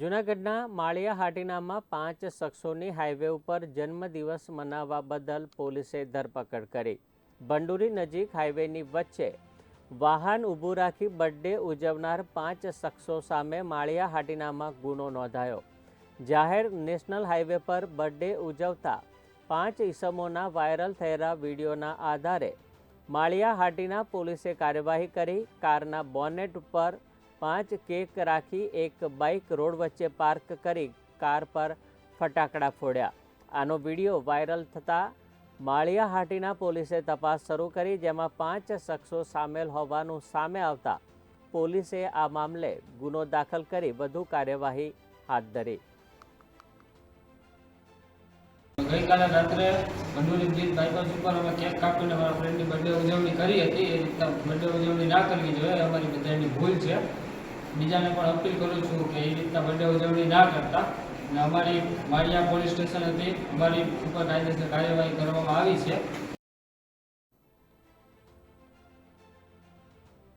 જૂનાગઢના માળિયા હાટીનામાં પાંચ શખ્સોની હાઈવે ઉપર જન્મદિવસ મનાવવા બદલ પોલીસે ધરપકડ કરી. ભંડુરી નજીક હાઈવેની વચ્ચે વાહન ઊભું રાખી બર્થડે ઉજવનાર પાંચ શખ્સો સામે માળિયા હાટીનામાં ગુનો નોંધાયો. જાહેર નેશનલ હાઈવે પર બર્થડે ઉજવતા પાંચ ઈસમોના વાયરલ થયેલા વિડીયોના આધારે માળિયા હાટીના પોલીસે કાર્યવાહી કરી, કારના બોનેટ ઉપર પાંચ કેક રાખી એક બાઇક રોડ વચ્ચે પાર્ક કરી કાર પર ફટાકડા ફોડ્યા. આનો વીડિયો વાયરલ થતાં માળિયાહાટીના પોલીસે તપાસ શરૂ કરી, જેમાં પાંચ શખ્સો સામેલ હોવાનું સામે આવતા પોલીસે આ મામલે ગુનો દાખલ કરી વધુ કાર્યવાહી હાથ ધરી. ગઈકાલે રાત્રે બ્રિજ બાયપાસ ઉપર અમે કેક કાપીને અમારા ફ્રેન્ડની બર્થડે ઉજવણી કરી હતી. એ રીતના બર્થડે ઉજવણી ના કરવી જોઈએ. અમારી બધાની ભૂલ છે. બીજાને પણ અપીલ કરું છું કે એ રીતના બર્થડે ઉજવણી ના કરતા. અને અમારી માળિયા પોલીસ સ્ટેશન હતી, અમારી ઉપર કાયદેસર કાર્યવાહી કરવામાં આવી છે.